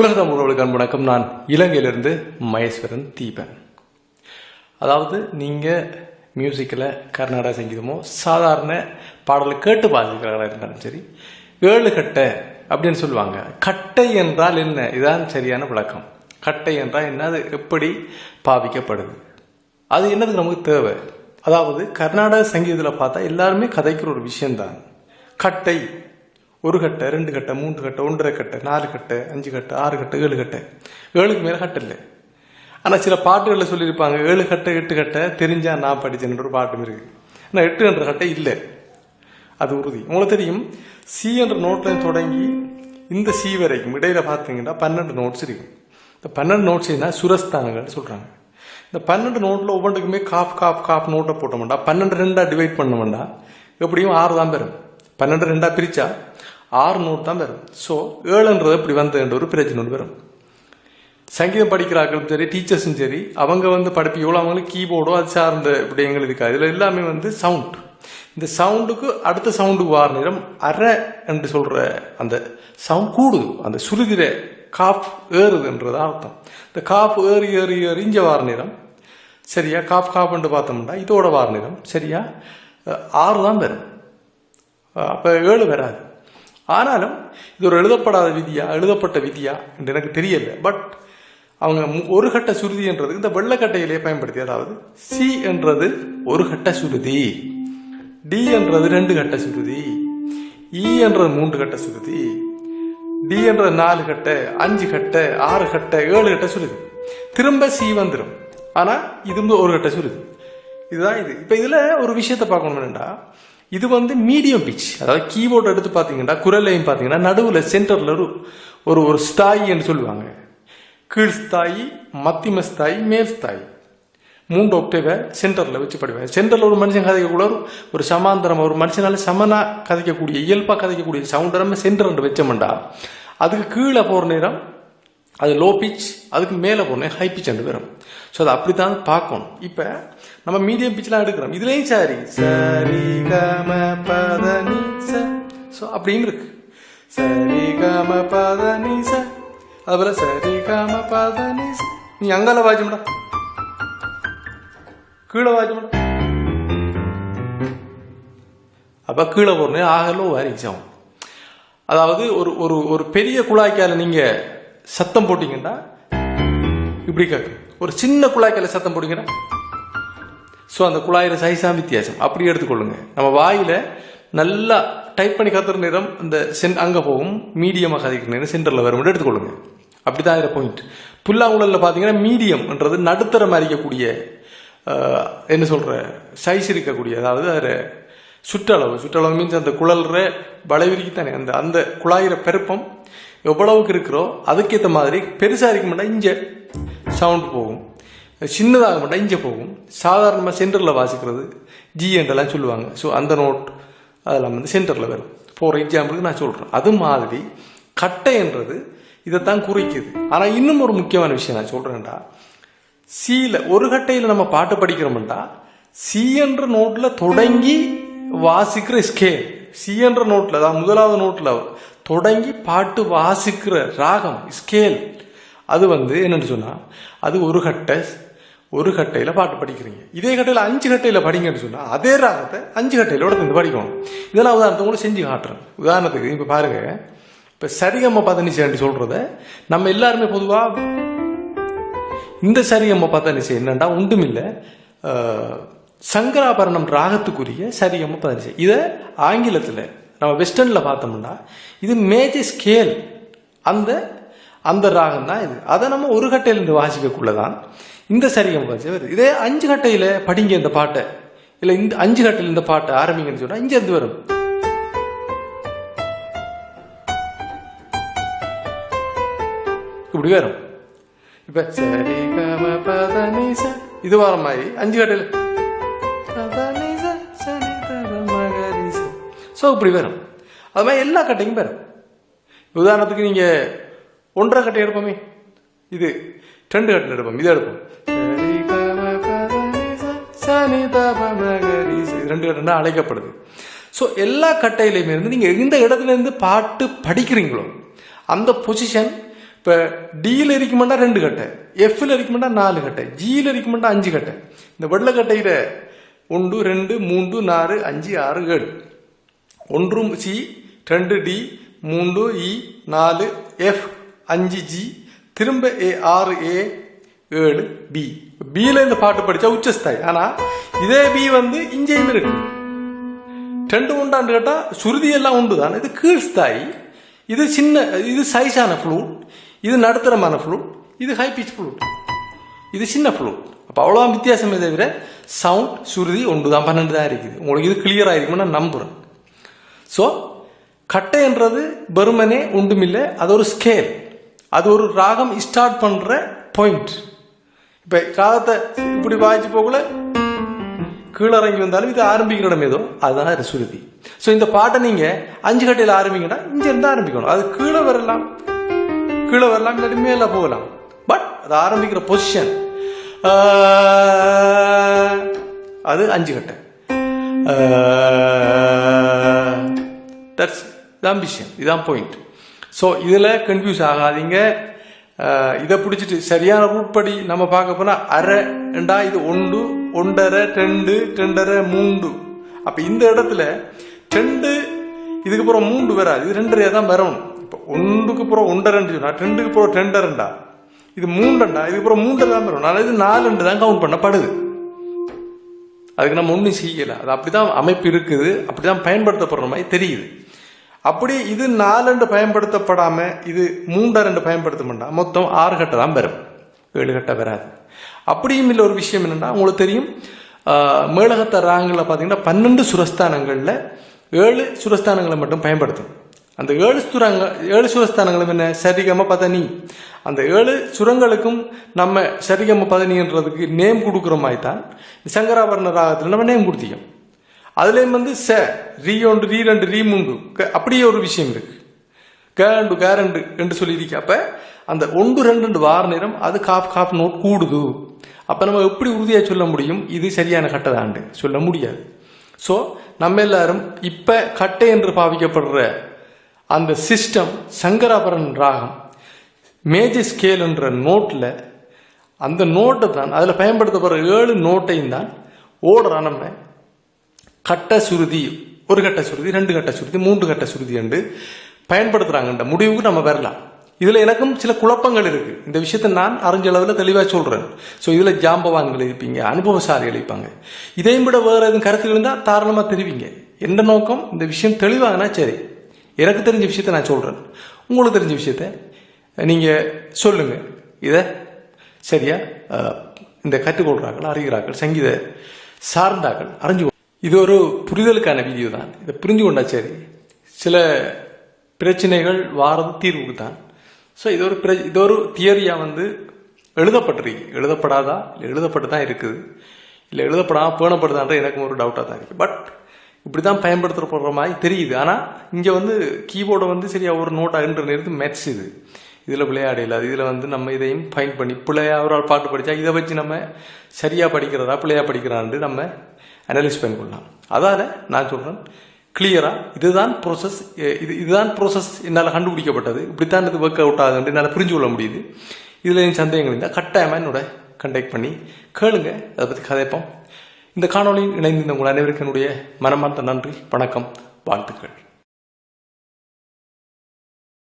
உலக உறவுகளுக்கு அன்பு வணக்கம். நான் இலங்கையிலிருந்து மகேஸ்வரன் தீபன். அதாவது நீங்கள் மியூசிக்கில் கர்நாடக சங்கீதமோ சாதாரண பாடலை கேட்டு பாதிக்கிறவர்களாக இருந்தாலும் சரி ஏழு கட்டை அப்படின்னு சொல்லுவாங்க. கட்டை என்றால் என்ன? இதுதான் சரியான விளக்கம். கட்டை என்றால் என்ன? அது எப்படி பாவிக்கப்படுது? அது என்னதுக்கு நமக்கு தேவை? அதாவது கர்நாடக சங்கீதத்தில் பார்த்தா எல்லாருமே கதைக்கிற ஒரு விஷயம்தான். கட்டை. ஒரு கட்டை ரெண்டு கட்டை மூன்று கட்டை ஒன்றரை கட்டை நாலு கட்டை அஞ்சு கட்டை ஆறு கட்டை ஏழு கட்டை. ஏழுக்கு மேலே கட்டை இல்லை. ஆனால் சில பாட்டுகளில் சொல்லியிருப்பாங்க ஏழு கட்டை எட்டு கட்டை தெரிஞ்சா நான் படித்தேன்ற ஒரு பாட்டும் இருக்கு. ஆனால் எட்டு என்ற கட்டை இல்லை. அது உறுதி. உங்களுக்கு தெரியும் சி என்ற நோட்லேருந்து தொடங்கி இந்த சி வரைக்கும் இடையில பார்த்தீங்கன்னா பன்னெண்டு நோட்ஸ் இருக்கு. இந்த பன்னெண்டு நோட்ஸ் என்ன சுரஸ்தானங்கள் சொல்கிறாங்க இந்த பன்னெண்டு நோட்டில் ஒவ்வொன்றுக்குமே காப் காப் காப் நோட்டை போட்டோம்டா. பன்னெண்டு ரெண்டாக டிவைட் பண்ணோம்டா. எப்படியும் ஆறு தான் பெறும் பன்னெண்டு ரெண்டாக பிரித்தா ஆறு தான் வரும். ஸோ ஏழுன்றது இப்படி வந்ததுன்ற ஒரு பிரச்சனை ஒன்று வரும். சங்கீதம் படிக்கிறார்களும் சரி டீச்சர்ஸும் சரி அவங்க வந்து படிப்பு எவ்வளோ அவங்களுக்கு கீபோர்டோ அது சார்ந்த விடயங்கள் இருக்கா இதில் எல்லாமே வந்து சவுண்ட் இந்த சவுண்டுக்கு அடுத்த சவுண்டுக்கு வார நேரம் அரை என்று சொல்கிற அந்த சவுண்ட் கூடுது. அந்த சுருதிர காஃப் ஏறுதுன்றது அர்த்தம். இந்த காஃப் ஏறி ஏறி ஏறி இங்கே வார நேரம் சரியா? காஃப் காஃப்ன்ட்டு பார்த்தோம்னா இதோட வார நேரம் சரியா? ஆறு தான் வரும். அப்போ ஏழு வராது. ஆனாலும் இது ஒரு எழுதப்படாத விதியா எழுதப்பட்ட விதியா என்று எனக்கு தெரியல. பட் அவங்க மு- ஒரு கட்ட சுருதி என்றது இந்த வெள்ளக்கட்டையிலேயே பயன்படுத்தி அதாவது சி என்றது ஒரு கட்ட சுருதி டி என்றது ரெண்டு கட்ட சுருதி இ என்றது மூன்று கட்ட சுருதி டி என்றது நாலு கட்டை அஞ்சு கட்டை ஆறு கட்டை ஏழு கட்ட சுருதி. திரும்ப சி வந்துடும் ஆனால் இது வந்து ஒரு கட்ட சுருதி. இதுதான் இது. இப்போ இதில் ஒரு விஷயத்தை பார்க்கணும் என்னென்னா இது வந்து மீடியம் பிச் அதாவது கீபோர்டு எடுத்து பார்த்தீங்கன்னா குரல்லையும் பார்த்தீங்கன்னா நடுவில் சென்டரில் ஒரு ஒரு ஒரு ஸ்தாயி என்று சொல்லுவாங்க. கீழ் ஸ்தாயி மத்திம ஸ்தாயி மேல் ஸ்தாயி. மூன்று ஒக்டேவை சென்டரில் வச்சு படிப்பாங்க. சென்டரில் ஒரு மனுஷன் கதைக்கக்கூட ஒரு- சமாந்தரம் ஒரு மனுஷனால சமனாக கதைக்கக்கூடிய இயல்பாக கதைக்கக்கூடிய சவுண்டரமே சென்டர் சென்டர் வச்சோம்டா அதுக்கு கீழே போகிற நேரம் அது லோ பிச் அதுக்கு மேலே போனேன் ஹை பிச் ரெண்டு பேரும். ஸோ அதை அப்படி தான் பார்க்கணும். இப்போ நம்ம மீடியம் பிச்லாம் எடுக்கிறோம். இதுலேயும் சாரி. சரி கம பதனி ச. ஸோ அப்படின்னு இருக்கு. சரி கம பதனி ச. அதுபோல் சரி கம பதனி நீ ச. நீ அங்கால வாஜ்மடா கீழே வாஜ்மடா அப்போ கீழே போடணும் ஆகலோ வாரிச்சாகும் அதாவது ஒரு ஒரு ஒரு பெரிய குழாய்க்கால நீங்கள் சத்தம் போட்டீங்கன்னா இப்படி கேட்கும். ஒரு சின்ன குழாய்க்கால சத்தம் போட்டீங்கன்னா ஸோ அந்த குழாயில் சைஸாக வித்தியாசம். அப்படி எடுத்துக்கொள்ளுங்க. நம்ம வாயில் நல்லா டைப் பண்ணி கத்துற நேரம் இந்த சென் அங்கே போகும். மீடியமாக கதைக்கிற நேரம் சென்டரில் வரும் எடுத்துக்கொள்ளுங்க. அப்படிதான் இதில் பாயிண்ட் புல்லாங்குழலில் பார்த்தீங்கன்னா மீடியம்ன்றது நடுத்தரம் அறிக்கக்கூடிய என்ன சொல்கிற சைஸ் இருக்கக்கூடிய அதாவது அதில் சுற்றளவு. சுற்றளவு மீன்ஸ் அந்த குழல்ற வளைவிரிக்கு தானே அந்த அந்த குழாயிற பெருப்பம் எவ்வளவுக்கு இருக்கிறோ அதுக்கேற்ற மாதிரி பெருசாக இருக்க மாட்டா இஞ்ச சவுண்ட் போகும். சின்னதாக மாட்டா இஞ்ச போகும். சாதாரணமாக சென்டரில் வாசிக்கிறது ஜிஎன்டெல்லாம் சொல்லுவாங்க. ஸோ அந்த நோட் அதெல்லாம் வந்து சென்டரில் வரும். ஃபார் எக்ஸாம்பிளுக்கு நான் சொல்கிறேன் அது மாதிரி கட்டைன்றது இதைத்தான் குறிக்குது. ஆனால் இன்னும் ஒரு முக்கியமான விஷயம் நான் சொல்கிறேன்டா சீல ஒரு கட்டையில் நம்ம பாட்டு படிக்கிறோம்டா சி என்ற நோட்டில் தொடங்கி வாசிக்கிற ஸ்கேல் சி என்ற நோட்டில் அதாவது முதலாவது நோட்டில் தொடங்கி பாட்டு வாசிக்கிற ராகம் ஸ்கேல் அது வந்து என்னன்னு சொன்னால் அது ஒரு கட்டை ஒரு கட்டையில் பாட்டு படிக்கிறீங்க. இதே கட்டையில் அஞ்சு கட்டையில் படிங்கன்னு சொன்னால் அதே ராகத்தை அஞ்சு கட்டையிலோட வந்து படிக்கணும். இதெல்லாம் உதாரணத்தை கூட செஞ்சு காட்டுறேன். உதாரணத்துக்கு இப்போ பாருங்க இப்போ சரிகம்ம பதனிசேன்னு சொல்கிறத நம்ம எல்லாருமே பொதுவாக இந்த சரியம்ம பதனிசை என்னண்டா ஒன்றுமில்லை சங்கராபரணம் ராகத்துக்குரிய சரியம்ம பதனிசை. இதை ஆங்கிலத்தில் நம்ம வெஸ்டர்னில் பார்த்தோம்னா இது மேஜர் ஸ்கேல் அந்த அந்த ராகம் தான் இது. அதை நம்ம ஒரு கட்டையிலிருந்து வாசிக்கக்குள்ளதான் இந்த சரிகம் வருது. இதே அஞ்சு கட்டையில் படிங்க இந்த பாட்டை. இல்லை இந்த அஞ்சு கட்டையில் இந்த பாட்டை ஆரம்பிங்கன்னு சொன்னால் இங்கேருந்து வரும். இப்படி வரும். இப்ப சரி இது வர மாதிரி அஞ்சு கட்டையில். ஸோ இப்படி வரும் அது மாதிரி எல்லா கட்டையும் வரும் உதாரணத்துக்கு நீங்கள் ஒன்றரை கட்டை எடுப்போமே. இது ரெண்டு கட்டை எடுப்போம். இதை எடுப்போம். ரெண்டு கட்டைன்னா அழைக்கப்படுது. ஸோ எல்லா கட்டையிலையுமே இருந்து நீங்கள் எந்த இடத்துல இருந்து பாட்டு படிக்கிறீங்களோ அந்த பொசிஷன் இப்போ டியில் இருக்குமெண்டா ரெண்டு கட்டை எஃப்ல இருக்குமெண்டா நாலு கட்டை ஜியில் இருக்குமெண்டா அஞ்சு கட்டை. இந்த வெள்ளக்கட்டையில் ஒன்று ரெண்டு மூன்று நாலு அஞ்சு ஆறு ஏழு. ஒன்றும் சி ரெண்டு டி மூன்று இ நாலு எஃப் அஞ்சு ஜி திரும்ப ஏ ஆறு ஏ ஏழு பி. பியில் இந்த பாட்டு படித்தா உச்சஸ்தாய். ஆனால் இதே பி வந்து இங்கேயும் இருக்கு. ரெண்டு உண்டான்னு கேட்டால் சுருதி எல்லாம் உண்டு தான் இது கீழ்ஸ்தாய். இது சின்ன இது சைஸான ஃப்ளூட் இது நடுத்தரமான ஃப்ளூட் இது ஹை பிச் ஃப்ளூட் இது சின்ன ஃப்ளூட் அப்போ அவ்வளோதான் வித்தியாசமே தவிர சவுண்ட் சுருதி ஒன்று தான் பன்னெண்டு தான் இருக்குது. உங்களுக்கு இது கிளியராக இருக்கும்னு நான் நம்புகிறேன் ஸோ கட்டைன்றது வெறுமனே ஒன்றுமில்லை அது ஒரு ஸ்கேல் அது ஒரு ராகம் ஸ்டார்ட் பண்ணுற பாயிண்ட் இப்போ ராகத்தை இப்படி வாய்ச்சி போகல கீழே இறங்கி வந்தாலும் இது ஆரம்பிக்கிற இடம் ஏதோ. அதுதான் இது ஸோ இந்த பாட்டை நீங்க அஞ்சு கட்டையில் ஆரம்பிங்கன்னா இங்க இருந்து ஆரம்பிக்கணும். அது கீழே வரலாம். கீழே வரலாம் இல்லாட்டி மேல போகலாம். பட் அது ஆரம்பிக்கிற பொசிஷன் அது அஞ்சு கட்டை. தட்ஸ் இதான் இதுதான் இதான் பாயிண்ட் ஸோ இதில் கன்ஃபியூஸ் ஆகாதீங்க இதை பிடிச்சிட்டு சரியான ரூட் படி நம்ம பார்க்க போனால் அரை ரெண்டா இது ஒன்று ஒன்றரை ரெண்டு ரெண்டரை மூன்று அப்போ இந்த இடத்துல ரெண்டு இதுக்கு அப்புறம் மூன்று வராது இது ரெண்டரையாக தான் வரணும் இப்போ ஒன்றுக்கு அப்புறம் ஒன்றரை ரெண்டு சொன்னால் ரெண்டுக்கு அப்புறம் ரெண்டரெண்டா இது மூன்றண்டா இதுக்கு அப்புறம் மூன்றரை தான் வரும் அதனால இது நாலு ரெண்டு தான் கவுண்ட் பண்ணப்படுது அதுக்கு நம்ம ஒன்றும் செய்யலை. அது அப்படிதான் அமைப்பு இருக்குது. அப்படிதான் பயன்படுத்தப்படுற மாதிரி தெரியுது. அப்படி இது நாலண்டு பயன்படுத்தப்படாம இது மூன்றா ரெண்டு பயன்படுத்த மாட்டா மொத்தம் ஆறு கட்டை தான் வரும் ஏழு கட்டை வராது அப்படியும் இல்லை ஒரு விஷயம் என்னன்னா உங்களுக்கு தெரியும் மேலகத்த மேளகத்த ராகங்களில் பார்த்தீங்கன்னா பன்னெண்டு சுரஸ்தானங்களில் ஏழு சுரஸ்தானங்களை மட்டும் பயன்படுத்தும். அந்த ஏழு சுரங்க ஏழு சுரஸ்தானங்களும் என்ன? சரிகம பதனி அந்த ஏழு சுரங்களுக்கும் நம்ம சரிகம பதினின்றதுக்கு நேம் கொடுக்குற மாதிரி தான் சங்கராபரண ராகத்தில் நம்ம நேம் கொடுத்திக்கோம் அதுலேயும் வந்து ச ரீ ஒன்று ரீ ரெண்டு ரீ மூன்று. க- அப்படியே ஒரு விஷயம் இருக்கு. கேண்டு கேரண்டு என்று சொல்லியிருக்க. அப்போ அந்த ஒன்று ரெண்டு ரெண்டு வார நேரம் அது காஃப் காஃப் நோட் கூடுது. அப்போ நம்ம எப்படி உறுதியாக சொல்ல முடியும்? இது சரியான கட்டதாண்டு. சொல்ல முடியாது. ஸோ நம்ம எல்லாரும் இப்போ கட்டை என்று பாவிக்கப்படுற அந்த சிஸ்டம் சங்கராபரன் ராகம் மேஜி ஸ்கேலுன்ற நோட்டில் அந்த நோட்டை தான் அதில் பயன்படுத்தப்படுற ஏழு நோட்டையும் தான் ஓடுறா நம்ம. கட்ட சுருதி ஒரு கட்ட சுருதி ரெண்டு கட்ட சுருதி மூன்று கட்ட சுருதி என்று பயன்படுத்துகிறாங்கன்ற முடிவுக்கு நம்ம வரலாம். இதில் எனக்கும் சில குழப்பங்கள் இருக்கு. இந்த விஷயத்தை நான் அறிஞ்ச அளவில் தெளிவாக சொல்கிறேன் ஸோ இதில் ஜாம்பவான்கள் இருப்பீங்க அனுபவசாலிகள் இருப்பாங்க. இதையும் விட வேறு எதுவும் கருத்துகள் இருந்தால் தாராளமாக தெரிவிங்க. எந்த நோக்கம்? இந்த விஷயம் தெளிவாகனா சரி? எனக்கு தெரிஞ்ச விஷயத்தை நான் சொல்கிறேன் உங்களுக்கு தெரிஞ்ச விஷயத்த நீங்கள் சொல்லுங்கள் இதை சரியா? இந்த கற்றுக்கொள்கிறார்கள் அறிகிறார்கள் சங்கீத சார்ந்தார்கள் அறிஞ்சு இது ஒரு புரிதலுக்கான வீடியோ தான். இதை புரிஞ்சு கொண்டா சரி. சில பிரச்சனைகள் வாரது தீர்வுக்கு தான் ஸோ இது ஒரு பிர- இது ஒரு தியரியாக வந்து எழுதப்பட்டிருக்கு. எழுதப்படாதா? இல்லை எழுதப்பட்டு தான் இருக்குது? இல்லை எழுதப்படாம பேணப்படுதான்ற எனக்கு ஒரு டவுட்டாக தான் இருக்குது பட் இப்படி தான் பயன்படுத்தப்படுற மாதிரி தெரியுது. ஆனால் இங்கே வந்து கீபோர்டை வந்து சரியா ஒரு நோட்டாக என்ற நேரத்து மேட்ச் இது. இதில் விளையாட இல்லாது இதில் வந்து நம்ம இதையும் ஃபைன் பண்ணி பிள்ளையா அவரால் பாட்டு படித்தா இதை வச்சு நம்ம சரியாக படிக்கிறதா பிள்ளையா படிக்கிறான்னு நம்ம அனலைஸ் பண்ணிக்கொள்ளலாம் அதால் நான் சொல்கிறேன் கிளியராக இதுதான் ப்ரோசஸ் இது இதுதான் ப்ரோசஸ் என்னால் கண்டுபிடிக்கப்பட்டது. இப்படித்தான் இது ஒர்க் அவுட் ஆகுதுன்னு என்னால் புரிஞ்சு கொள்ள முடியுது. இதில் என் சந்தேகங்கள் இருந்தால் கட்டாயமாக என்னோட கண்டெக்ட் பண்ணி கேளுங்க. அதை பற்றி கதைப்போம் இந்த காணொலியில் இணைந்திருந்த உங்கள் அனைவருக்கும் என்னுடைய மனமார்ந்த நன்றி வணக்கம் வாழ்த்துக்கள்.